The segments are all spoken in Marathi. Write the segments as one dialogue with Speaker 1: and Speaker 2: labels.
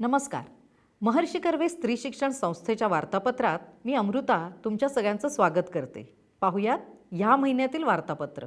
Speaker 1: नमस्कार. महर्षी कर्वे स्त्री शिक्षण संस्थेच्या वार्तापत्रात मी अमृता तुमच्या सगळ्यांचं स्वागत करते. पाहुयात ह्या महिन्यातील वार्तापत्र.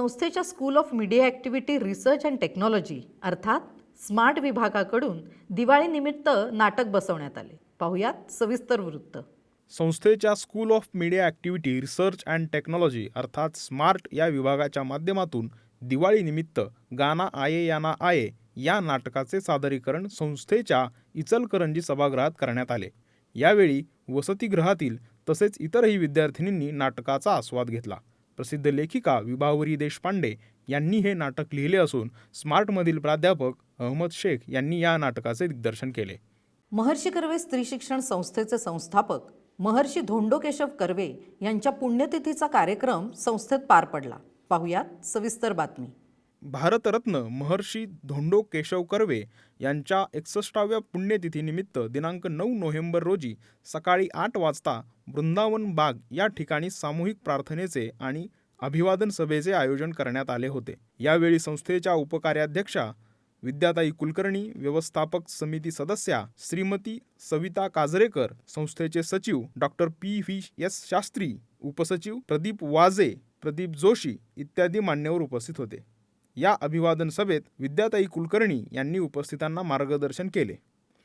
Speaker 1: संस्थेच्या school of media activity research and technology अर्थात स्मार्ट विभागाकडून दिवाळीनिमित्त नाटक बसवण्यात आले. पाहुयात सविस्तर वृत्त.
Speaker 2: संस्थेच्या school of media activity research and technology अर्थात स्मार्ट या विभागाच्या माध्यमातून दिवाळीनिमित्त गाना आये याना आये या नाटकाचे सादरीकरण संस्थेच्या इचलकरंजी सभागृहात करण्यात आले. यावेळी वसतिगृहातील तसेच इतरही विद्यार्थिनींनी नाटकाचा आस्वाद घेतला. प्रसिद्ध लेखिका विभावरी देशपांडे यांनी हे नाटक लिहिले असून स्मार्टमधील प्राध्यापक अहमद शेख यांनी या नाटकाचे दिग्दर्शन केले.
Speaker 1: महर्षी कर्वे स्त्री शिक्षण संस्थेचे संस्थापक महर्षी धोंडो केशव कर्वे यांच्या पुण्यतिथीचा कार्यक्रम संस्थेत पार पडला. पाहुयात सविस्तर बातमी.
Speaker 2: भारतरत्न महर्षी धोंडो केशव कर्वे यांच्या एकसष्टाव्या पुण्यतिथीनिमित्त दिनांक नऊ नोव्हेंबर रोजी सकाळी आठ वाजता वृंदावन बाग या ठिकाणी सामूहिक प्रार्थनेचे आणि अभिवादन सभेचे आयोजन करण्यात आले होते. यावेळी संस्थेच्या उपकार्याध्यक्षा विद्याताई कुलकर्णी व्यवस्थापक समिती सदस्या श्रीमती सविता काजरेकर संस्थेचे सचिव doctor P V S Shastri उपसचिव प्रदीप वाजे प्रदीप जोशी इत्यादी मान्यवर उपस्थित होते. या अभिवादन सभेत विद्याताई कुलकर्णी यांनी उपस्थितांना मार्गदर्शन केले.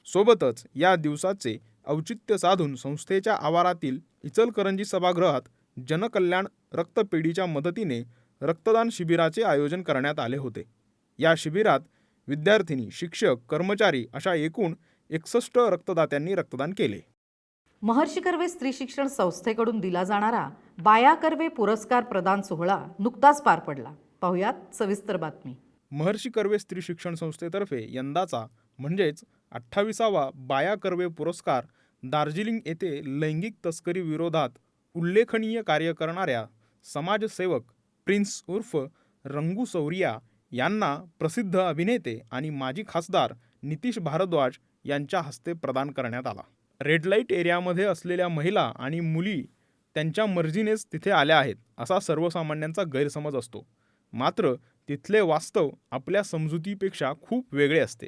Speaker 2: सोबतच या दिवसाचे औचित्य साधून संस्थेच्या आवारातील इचलकरंजी सभागृहात जनकल्याण रक्तपेढीच्या मदतीने रक्तदान शिबिराचे आयोजन करण्यात आले होते. या शिबिरात विद्यार्थिनी शिक्षक कर्मचारी अशा एकूण एकसष्ट रक्तदात्यांनी रक्तदान केले.
Speaker 1: महर्षी कर्वे स्त्री शिक्षण संस्थेकडून दिला जाणारा बाया कर्वे पुरस्कार प्रदान सोहळा नुकताच पार पडला. पाहुयात सविस्तर बातमी.
Speaker 2: महर्षी कर्वे स्त्री शिक्षण संस्थेतर्फे यंदाचा म्हणजेच अठ्ठावीसावा बाया कर्वे पुरस्कार दार्जिलिंग येथे लैंगिक तस्करी विरोधात उल्लेखनीय कार्य करणाऱ्या समाजसेवक प्रिन्स उर्फ रंगू सौरिया यांना प्रसिद्ध अभिनेते आणि माजी खासदार नितीश भारद्वाज यांच्या हस्ते प्रदान करण्यात आला. रेड लाइट एरियामध्ये असलेल्या महिला आणि मुली त्यांच्या मर्जीनेच तिथे आल्या आहेत असा सर्वसामान्यांचा गैरसमज असतो. मात्र तिथले वास्तव आपल्या समजुतीपेक्षा खूप वेगळे असते.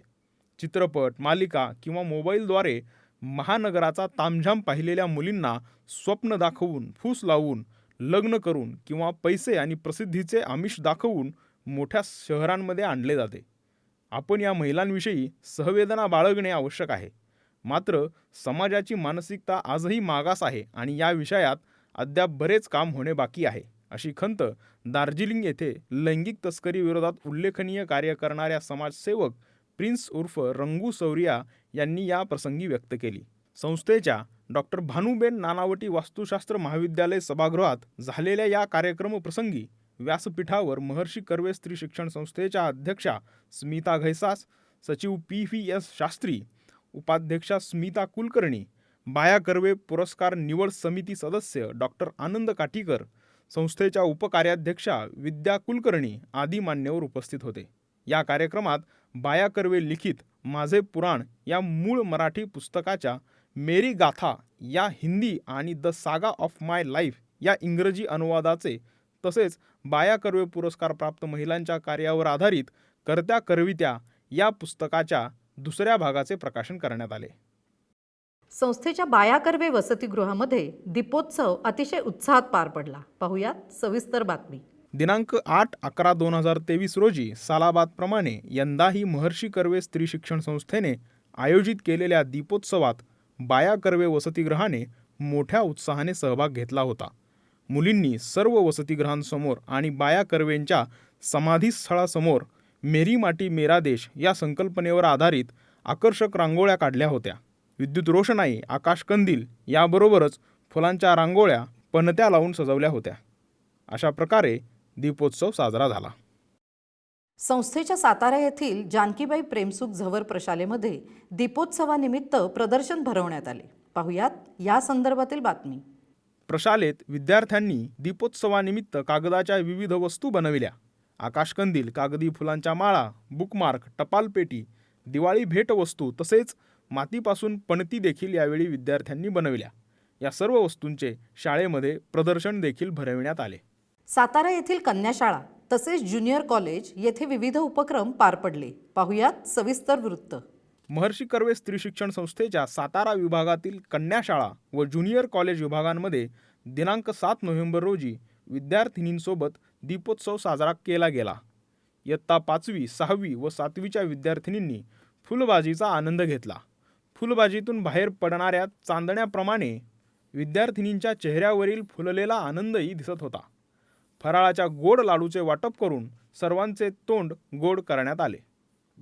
Speaker 2: चित्रपट मालिका किंवा मोबाईलद्वारे महानगराचा तामझाम पाहिलेल्या मुलींना स्वप्न दाखवून फूस लावून लग्न करून किंवा पैसे आणि प्रसिद्धीचे आमिष दाखवून मोठ्या शहरांमध्ये आणले जाते. आपण या महिलांविषयी सहवेदना बाळगणे आवश्यक आहे. मात्र समाजाची मानसिकता आजही मागास आहे आणि या विषयात अद्याप बरेच काम होणे बाकी आहे. अशी खंत दार्जिलिंग येथे लैंगिक तस्करी विरोधात उल्लेखनीय कार्य करणाऱ्या समाजसेवक प्रिन्स उर्फ रंगू सौरिया यांनी या प्रसंगी व्यक्त केली. संस्थेच्या डॉक्टर भानुबेन नानावटी वास्तुशास्त्र महाविद्यालय सभागृहात झालेल्या या कार्यक्रमप्रसंगी व्यासपीठावर महर्षी कर्वे स्त्री शिक्षण संस्थेच्या अध्यक्षा स्मिता घैसास सचिव पी व्ही एस शास्त्री उपाध्यक्षा स्मिता कुलकर्णी बाया कर्वे पुरस्कार निवड समिती सदस्य डॉक्टर आनंद काटीकर संस्थेच्या उपकार्याध्यक्षा विद्या कुलकर्णी आदी मान्यवर उपस्थित होते. या कार्यक्रमात बाया कर्वे लिखित माझे पुराण या मूळ मराठी पुस्तकाच्या मेरी गाथा या हिंदी आणि the saga of my life या इंग्रजी अनुवादाचे तसेच बाया कर्वे पुरस्कार प्राप्त महिलांच्या कार्यावर आधारित कर्त्या करवित्या या पुस्तकाच्या दुसऱ्या भागाचे प्रकाशन करण्यात आले.
Speaker 1: संस्थेच्या बाया कर्वे वसतिगृहामध्ये दीपोत्सव अतिशय उत्साहात पार पडला. पाहुयात सविस्तर बातमी.
Speaker 2: दिनांक आठ अकरा दोन हजार तेवीस रोजी सालाबादप्रमाणे यंदाही महर्षी कर्वे स्त्री शिक्षण संस्थेने आयोजित केलेल्या दीपोत्सवात बाया कर्वे वसतिगृहाने मोठ्या उत्साहाने सहभाग घेतला होता. मुलींनी सर्व वसतिगृहांसमोर आणि बाया कर्वेंच्या समाधीस्थळासमोर मेरी माटी मेरा देश या संकल्पनेवर आधारित आकर्षक रांगोळ्या काढल्या होत्या. विद्युत रोषणाई आकाशकंदील याबरोबरच फुलांच्या रांगोळ्या पणत्या लावून सजवल्या होत्या. अशा प्रकारे दीपोत्सव साजरा झाला.
Speaker 1: संस्थेच्या सातारा येथील जानकीबाई प्रेमसुख झवर प्रशालेमध्ये दीपोत्सवानिमित्त प्रदर्शन भरवण्यात आले. पाहुयात या संदर्भातील बातमी.
Speaker 2: प्रशालेत विद्यार्थ्यांनी दीपोत्सवानिमित्त कागदाच्या विविध वस्तू बनविल्या. आकाशकंदील कागदी फुलांच्या माळा बुकमार्क टपालपेटी दिवाळी भेटवस्तू तसेच मातीपासून पणती देखील यावेळी विद्यार्थ्यांनी बनविल्या. या सर्व वस्तूंचे शाळेमध्ये प्रदर्शन देखील भरविण्यात आले.
Speaker 1: सातारा येथील कन्याशाळा तसेच ज्युनियर कॉलेज येथे विविध उपक्रम पार पडले. पाहुयात सविस्तर वृत्त.
Speaker 2: महर्षी कर्वे स्त्री शिक्षण संस्थेच्या सातारा विभागातील कन्याशाळा व ज्युनियर कॉलेज विभागांमध्ये दिनांक सात नोव्हेंबर रोजी विद्यार्थिनींसोबत दीपोत्सव साजरा केला गेला. इयत्ता पाचवी सहावी व सातवीच्या विद्यार्थिनींनी फुलबाजीचा आनंद घेतला. फुलबाजीतून बाहेर पडणाऱ्या चांदण्याप्रमाणे विद्यार्थिनींच्या चेहऱ्यावरील फुललेला आनंदही दिसत होता. फराळाच्या गोड लाडूचे वाटप करून सर्वांचे तोंड गोड करण्यात आले.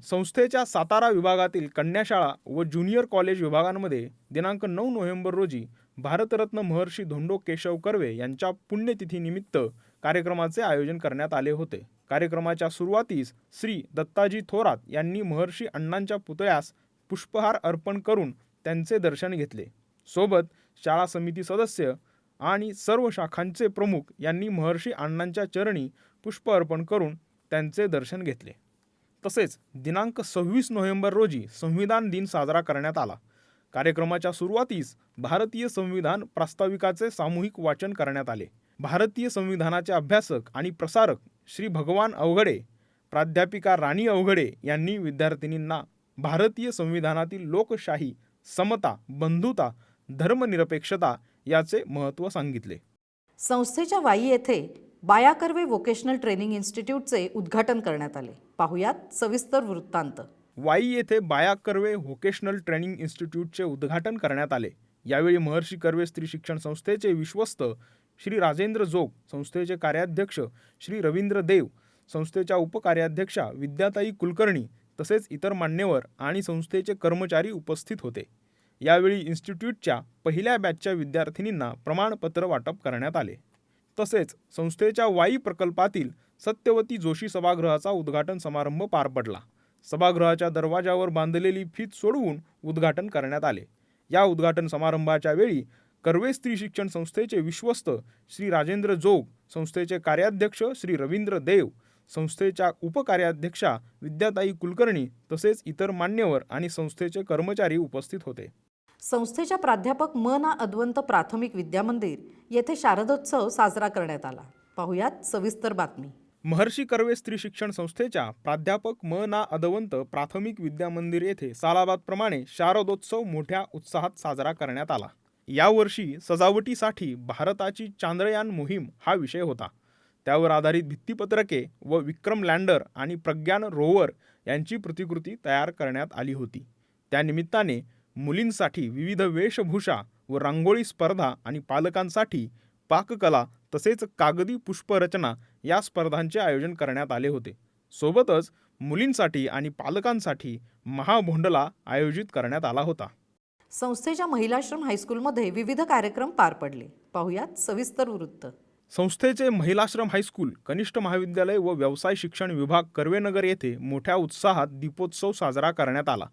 Speaker 2: संस्थेच्या सातारा विभागातील कन्याशाळा व ज्युनियर कॉलेज विभागांमध्ये दिनांक नऊ नोव्हेंबर रोजी भारतरत्न महर्षी धोंडो केशव कर्वे यांच्या पुण्यतिथीनिमित्त कार्यक्रमाचे आयोजन करण्यात आले होते. कार्यक्रमाच्या सुरुवातीस श्री दत्ताजी थोरात यांनी महर्षी अण्णांच्या पुतळ्यास पुष्पहार अर्पण करून त्यांचे दर्शन घेतले. सोबत शाळा समिती सदस्य आणि सर्व शाखांचे प्रमुख यांनी महर्षी अण्णांच्या चरणी पुष्प अर्पण करून त्यांचे दर्शन घेतले. तसेच दिनांक सव्वीस नोव्हेंबर रोजी संविधान दिन साजरा करण्यात आला. कार्यक्रमाच्या सुरुवातीस भारतीय संविधान प्रास्ताविकाचे सामूहिक वाचन करण्यात आले. भारतीय संविधानाचे अभ्यासक आणि प्रसारक श्री भगवान अवघडे प्राध्यापिका राणी अवघडे यांनी विद्यार्थिनींना भारतीय संविधानातील लोकशाही समता बंधुता धर्मनिरपेक्षता याचे महत्त्व सांगितले.
Speaker 1: संस्थेच्या वाई येथे बाया कर्वे व्होकेशनल ट्रेनिंग इन्स्टिट्यूटचे उद्घाटन करण्यात आले. पाहुयात सविस्तर वृत्तांत.
Speaker 2: वाई येथे बाया कर्वे व्होकेशनल ट्रेनिंग इन्स्टिट्यूटचे उद्घाटन करण्यात आले. यावेळी महर्षी कर्वे स्त्री शिक्षण संस्थेचे विश्वस्त श्री राजेंद्र जोग संस्थेचे कार्याध्यक्ष श्री रवींद्र देव संस्थेच्या उपकार्याध्यक्षा विद्याताई कुलकर्णी तसेच इतर मान्यवर आणि संस्थेचे कर्मचारी उपस्थित होते. यावेळी इन्स्टिट्यूटच्या पहिल्या बॅचच्या विद्यार्थिनींना प्रमाणपत्र वाटप करण्यात आले. तसेच संस्थेच्या वाई प्रकल्पातील सत्यवती जोशी सभागृहाचा उद्घाटन समारंभ पार पडला. सभागृहाच्या दरवाजावर बांधलेली फीत सोडवून उद्घाटन करण्यात आले. या उद्घाटन समारंभाच्या वेळी कर्वे स्त्री शिक्षण संस्थेचे विश्वस्त श्री राजेंद्र जोग संस्थेचे कार्याध्यक्ष श्री रवींद्र देव संस्थेच्या उपकार्याध्यक्षा विद्याताई कुलकर्णी तसेच इतर मान्यवर आणि संस्थेचे कर्मचारी उपस्थित होते.
Speaker 1: संस्थेच्या प्राध्यापक म ना अद्वंत प्राथमिक विद्यामंदिर येथे शारदोत्सव साजरा करण्यात आला. पाहुयात सविस्तर बातमी.
Speaker 2: महर्षी कर्वे स्त्री शिक्षण संस्थेच्या प्राध्यापक म ना अदवंत प्राथमिक विद्यामंदिर येथे सालाबादप्रमाणे शारदोत्सव मोठ्या उत्साहात साजरा करण्यात आला. यावर्षी सजावटीसाठी भारताची चांद्रयान मोहीम हा विषय होता. त्यावर आधारित भित्तीपत्रके व विक्रम लँडर आणि प्रज्ञान रोवर यांची प्रतिकृती तयार करण्यात आली होती. त्यानिमित्ताने मुलींसाठी विविध वेशभूषा व रांगोळी स्पर्धा आणि पालकांसाठी पाककला तसेच कागदी पुष्परचना या स्पर्धांचे आयोजन करण्यात आले होते. सोबतच मुलींसाठी आणि पालकांसाठी महाभोंडला आयोजित करण्यात आला होता.
Speaker 1: संस्थेच्या महिलाश्रम हायस्कूलमध्ये विविध कार्यक्रम पार पडले. पाहुयात सविस्तर वृत्त.
Speaker 2: संस्थेचे महिलाश्रम हायस्कूल कनिष्ठ महाविद्यालय व व्यवसाय शिक्षण विभाग कर्वेनगर येथे मोठ्या उत्साहात दीपोत्सव साजरा करण्यात आला.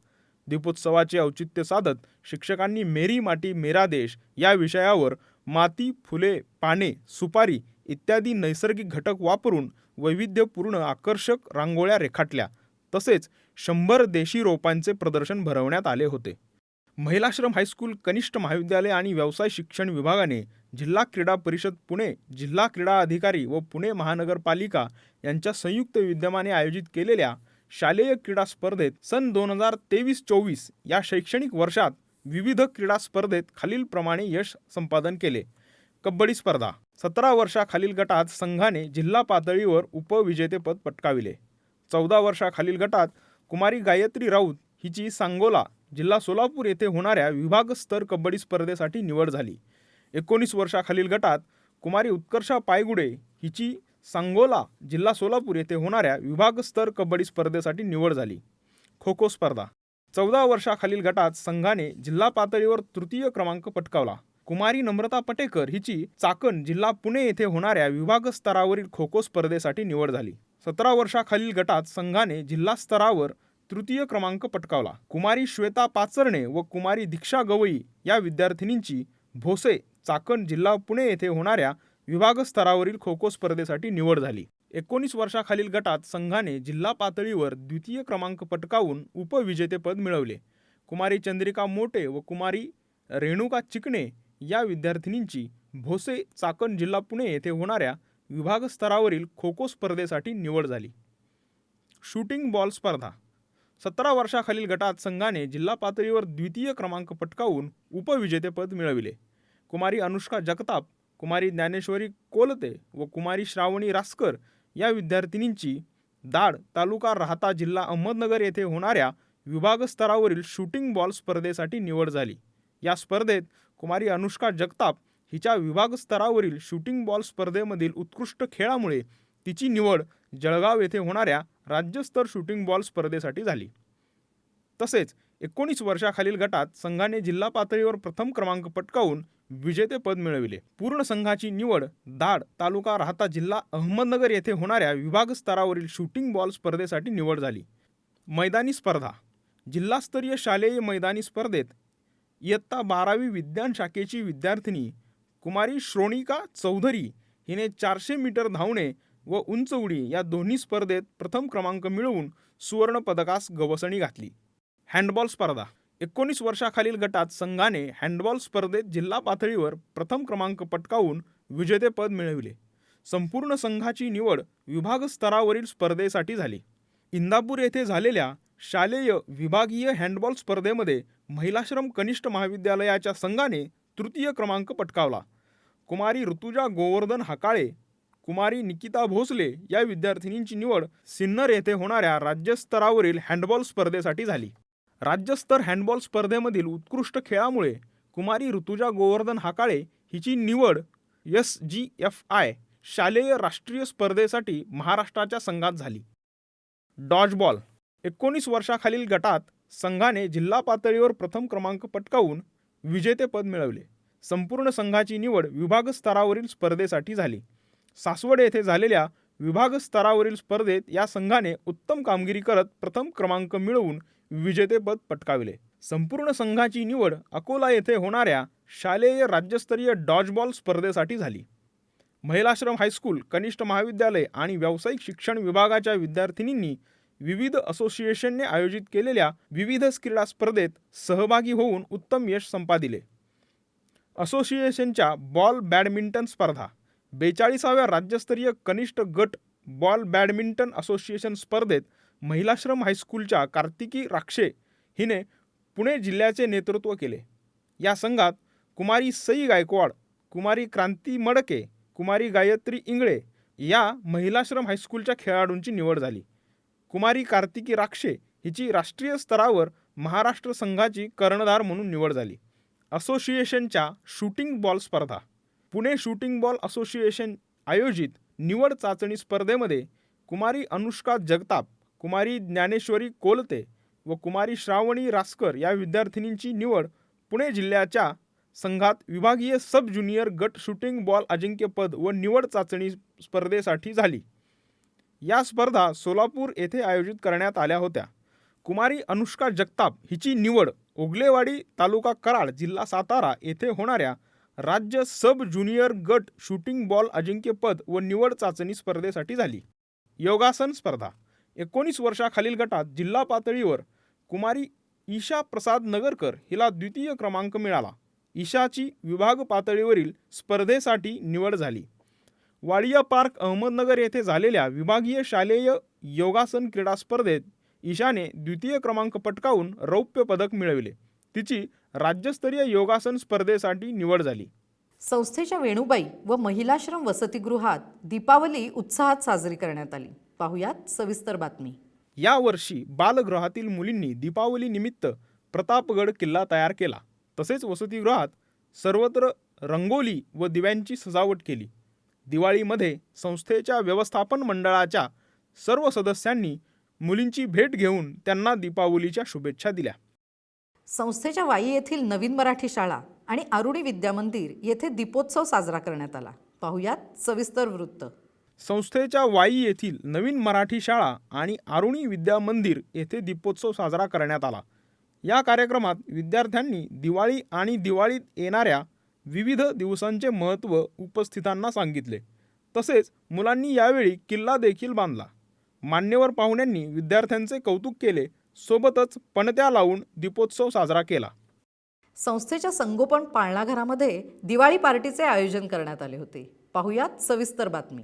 Speaker 2: दीपोत्सवाचे औचित्य साधत शिक्षकांनी मेरी माटी मेरा देश या विषयावर माती फुले पाने सुपारी इत्यादी नैसर्गिक घटक वापरून वैविध्यपूर्ण आकर्षक रांगोळ्या रेखाटल्या. तसेच शंभर देशी रोपांचे प्रदर्शन भरवण्यात आले होते. महिलाश्रम हायस्कूल कनिष्ठ महाविद्यालय आणि व्यवसाय शिक्षण विभागाने जिल्हा क्रीडा परिषद पुणे जिल्हा क्रीडा अधिकारी व पुणे महानगरपालिका यांच्या संयुक्त विद्यमाने आयोजित केलेल्या शालेय क्रीडा स्पर्धेत सन दोन हजार तेवीस चोवीस या शैक्षणिक वर्षात विविध क्रीडा स्पर्धेत खालीलप्रमाणे यश संपादन केले. कबड्डी स्पर्धा सतरा वर्षाखालील गटात संघाने जिल्हा पातळीवर उपविजेतेपद पटकाविले. चौदा वर्षाखालील गटात कुमारी गायत्री राऊत हिची सांगोला जिल्हा सोलापूर येथे होणाऱ्या विभागस्तर कबड्डी स्पर्धेसाठी निवड झाली. एकोणीस वर्षाखालील गटात कुमारी उत्कर्षा पायगुडे हिची सांगोला जिल्हा सोलापूर येथे होणाऱ्या विभागस्तर कबड्डी स्पर्धेसाठी निवड झाली. खो खो स्पर्धा. चौदा वर्षाखालील गटात संघाने जिल्हा पातळीवर तृतीय क्रमांक पटकावला. कुमारी नम्रता पटेकर हिची चाकण जिल्हा पुणे येथे होणाऱ्या विभाग स्तरावरील खो खो स्पर्धेसाठी निवड झाली. सतरा वर्षाखालील गटात संघाने जिल्हा स्तरावर तृतीय क्रमांक पटकावला. कुमारी श्वेता पाचरणे व कुमारी दीक्षा गवई या विद्यार्थिनींची भोसे चाकण जिल्हा पुणे येथे होणाऱ्या विभाग स्तरावरील खो खो स्पर्धेसाठी निवड झाली. एकोणीस वर्षाखालील गटात संघाने जिल्हा पातळीवर द्वितीय क्रमांक पटकावून उपविजेतेपद मिळवले. कुमारी चंद्रिका मोटे व कुमारी रेणुका चिकणे या विद्यार्थिनींची भोसे चाकण जिल्हा पुणे येथे होणाऱ्या विभाग स्तरावरील खो खो स्पर्धेसाठी निवड झाली. शूटिंग बॉल स्पर्धा सतरा वर्षाखालील गटात संघाने जिल्हा पातळीवर द्वितीय क्रमांक पटकावून उपविजेतेपद मिळविले. कुमारी अनुष्का जगताप कुमारी ज्ञानेश्वरी कोलते व कुमारी श्रावणी रासकर या विद्यार्थिनींची दाड तालुका राहता जिल्हा अहमदनगर येथे होणाऱ्या विभाग स्तरावरील शूटिंग बॉल स्पर्धेसाठी निवड झाली. या स्पर्धेत कुमारी अनुष्का जगताप हिच्या विभाग स्तरावरील शूटिंग बॉल स्पर्धेमधील उत्कृष्ट खेळामुळे तिची निवड जळगाव येथे होणाऱ्या राज्यस्तर शूटिंग बॉल स्पर्धेसाठी झाली. तसेच एकोणीस वर्षाखालील गटात संघाने जिल्हा पातळीवर प्रथम क्रमांक पटकावून विजेतेपद मिळविले. पूर्ण संघाची निवड दाड तालुका राहता जिल्हा अहमदनगर येथे होणाऱ्या विभाग स्तरावरील शूटिंग बॉल स्पर्धेसाठी निवड झाली. मैदानी स्पर्धा. जिल्हास्तरीय शालेय मैदानी स्पर्धेत इयत्ता बारावी विज्ञान शाखेची विद्यार्थिनी कुमारी श्रोणिका चौधरी हिने चारशे मीटर धावणे व उंच उडी या दोन्ही स्पर्धेत प्रथम क्रमांक मिळवून सुवर्णपदकास गवसणी घातली. हँडबॉल स्पर्धा. एकोणीस वर्षाखालील गटात संघाने हँडबॉल स्पर्धेत जिल्हा पातळीवर प्रथम क्रमांक पटकावून विजेतेपद मिळविले. संपूर्ण संघाची निवड विभाग स्तरावरील स्पर्धेसाठी झाली. इंदापूर येथे झालेल्या शालेय विभागीय हँडबॉल स्पर्धेमध्ये महिलाश्रम कनिष्ठ महाविद्यालयाच्या संघाने तृतीय क्रमांक पटकावला. कुमारी ऋतुजा गोवर्धन हाकाळे कुमारी निकिता भोसले या विद्यार्थिनींची निवड सिन्नर येथे होणाऱ्या राज्यस्तरावरील हँडबॉल स्पर्धेसाठी झाली. राज्यस्तर हँडबॉल स्पर्धेमधील उत्कृष्ट खेळामुळे कुमारी ऋतुजा गोवर्धन हाकाळे हिची निवड एस जी एफ आय शालेय राष्ट्रीय स्पर्धेसाठी महाराष्ट्राच्या संघात झाली. डॉजबॉल एकोणीस वर्षाखालील गटात संघाने जिल्हा पातळीवर प्रथम क्रमांक पटकावून विजेतेपद मिळवले. संपूर्ण संघाची निवड विभाग स्तरावरील स्पर्धेसाठी झाली. सासवड येथे झालेल्या विभाग स्तरावरील स्पर्धेत या संघाने उत्तम कामगिरी करत प्रथम क्रमांक मिळवून विजेतेपद पटकाविले. संपूर्ण संघाची निवड अकोला येथे होणाऱ्या शालेय राज्यस्तरीय डॉजबॉल स्पर्धेसाठी झाली. महिलाश्रम हायस्कूल कनिष्ठ महाविद्यालय आणि व्यावसायिक शिक्षण विभागाच्या विद्यार्थिनींनी विविध असोसिएशनने आयोजित केलेल्या विविध क्रीडा स्पर्धेत सहभागी होऊन उत्तम यश संपादिले. असोसिएशनच्या बॉल बॅडमिंटन स्पर्धा बेचाळीसाव्या राज्यस्तरीय कनिष्ठ गट बॉल बॅडमिंटन असोसिएशन स्पर्धेत महिलाश्रम हायस्कूलच्या कार्तिकी राक्षे हिने पुणे जिल्ह्याचे नेतृत्व केले. या संघात कुमारी सई गायकवाड कुमारी क्रांती मडके कुमारी गायत्री इंगळे या महिलाश्रम हायस्कूलच्या खेळाडूंची निवड झाली. कुमारी कार्तिकी राक्षे हिची राष्ट्रीय स्तरावर महाराष्ट्र संघाची कर्णधार म्हणून निवड झाली. असोसिएशनच्या शूटिंग बॉल स्पर्धा पुणे शूटिंग बॉल असोसिएशन आयोजित निवड चाचणी स्पर्धेमध्ये कुमारी अनुष्का जगताप कुमारी ज्ञानेश्वरी कोलते व कुमारी श्रावणी रासकर या विद्यार्थिनींची निवड पुणे जिल्ह्याच्या संघात विभागीय सब ज्युनियर गट शूटिंग बॉल अजिंक्यपद व निवड चाचणी स्पर्धेसाठी झाली. या स्पर्धा सोलापूर येथे आयोजित करण्यात आल्या होत्या. कुमारी अनुष्का जगताप हिची निवड ओगलेवाडी तालुका कराड जिल्हा सातारा येथे होणाऱ्या राज्य सब ज्युनियर गट शूटिंग बॉल अजिंक्यपद व निवड चाचणी स्पर्धेसाठी झाली. योगासन स्पर्धा. एकोणीस वर्षाखालील गटात जिल्हा पातळीवर कुमारी ईशा प्रसाद नगरकर हिला द्वितीय क्रमांक मिळाला. ईशाची विभाग पातळीवरील स्पर्धेसाठी निवड झाली. वाडिया पार्क अहमदनगर येथे झालेल्या विभागीय शालेय योगासन क्रीडा स्पर्धेत ईशाने द्वितीय क्रमांक पटकावून रौप्य पदक मिळविले. तिची राज्यस्तरीय योगासन स्पर्धेसाठी निवड झाली.
Speaker 1: संस्थेच्या वेणुबाई व महिलाश्रम वसतिगृहात दीपावली उत्साहात साजरी करण्यात आली. पाहुयात सविस्तर बातमी.
Speaker 2: यावर्षी बालगृहातील मुलींनी दीपावली निमित्त प्रतापगड किल्ला तयार केला. तसेच वसतिगृहात सर्वत्र रंगोली व दिव्यांची सजावट केली. दिवाळीमध्ये संस्थेच्या व्यवस्थापन मंडळाच्या सर्व सदस्यांनी मुलींची भेट घेऊन त्यांना दीपावलीच्या शुभेच्छा दिल्या.
Speaker 1: संस्थेच्या वाई येथील नवीन मराठी शाळा आणि आरुणी विद्यामंदिर येथे दीपोत्सव साजरा करण्यात आला. पाहुयात सविस्तर वृत्त.
Speaker 2: संस्थेच्या वाई येथील नवीन मराठी शाळा आणि आरुणी विद्या मंदिर येथे दीपोत्सव साजरा करण्यात आला. या कार्यक्रमात विद्यार्थ्यांनी दिवाळी आणि दिवाळीत येणाऱ्या विविध दिवसांचे महत्त्व उपस्थितांना सांगितले. तसेच मुलांनी यावेळी किल्ला देखील बांधला. मान्यवर पाहुण्यांनी विद्यार्थ्यांचे कौतुक केले सोबतच पणत्या लावून दीपोत्सव साजरा केला.
Speaker 1: संस्थेच्या संगोपन पाळणाघरामध्ये दिवाळी पार्टीचे आयोजन करण्यात आले होते. पाहुयात सविस्तर बातमी.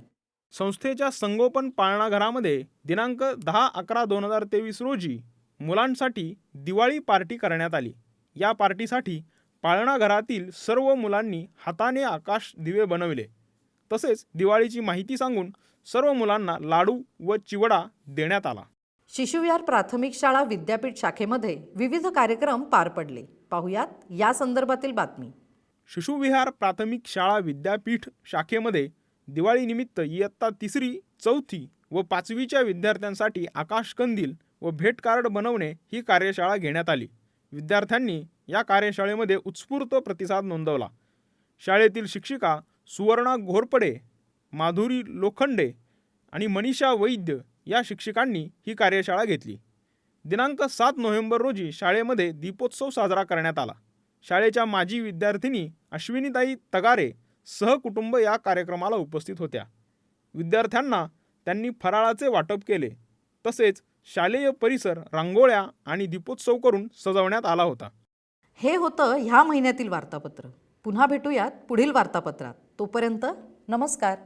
Speaker 2: संस्थेच्या संगोपन पाळणाघरामध्ये दिनांक दहा अकरा दोन हजार तेवीस रोजी मुलांसाठी दिवाळी पार्टी करण्यात आली. या पार्टीसाठी पाळणाघरातील सर्व मुलांनी हाताने आकाश दिवे बनविले. तसेच दिवाळीची माहिती सांगून सर्व मुलांना लाडू व चिवडा देण्यात आला.
Speaker 1: शिशुविहार प्राथमिक शाळा विद्यापीठ शाखेमध्ये विविध कार्यक्रम पार पडले. पाहुयात या संदर्भातील बातमी.
Speaker 2: शिशुविहार प्राथमिक शाळा विद्यापीठ शाखेमध्ये दिवाळीनिमित्त इयत्ता तिसरी चौथी व पाचवीच्या विद्यार्थ्यांसाठी आकाशकंदील व भेट कार्ड बनवणे ही कार्यशाळा घेण्यात आली. विद्यार्थ्यांनी या कार्यशाळेमध्ये उत्स्फूर्त प्रतिसाद नोंदवला. शाळेतील शिक्षिका सुवर्णा घोरपडे माधुरी लोखंडे आणि मनीषा वैद्य या शिक्षिकांनी ही कार्यशाळा घेतली. दिनांक सात नोव्हेंबर रोजी शाळेमध्ये दीपोत्सव साजरा करण्यात आला. शाळेच्या माजी विद्यार्थिनी अश्विनीताई तगारे सहकुटुंब या कार्यक्रमाला उपस्थित होत्या. विद्यार्थ्यांना त्यांनी फराळाचे वाटप केले. तसेच शालेय परिसर रांगोळ्या आणि दीपोत्सव करून सजवण्यात आला होता.
Speaker 1: हे होतं ह्या महिन्यातील वार्तापत्र. पुन्हा भेटूयात पुढील वार्तापत्रात. तोपर्यंत नमस्कार.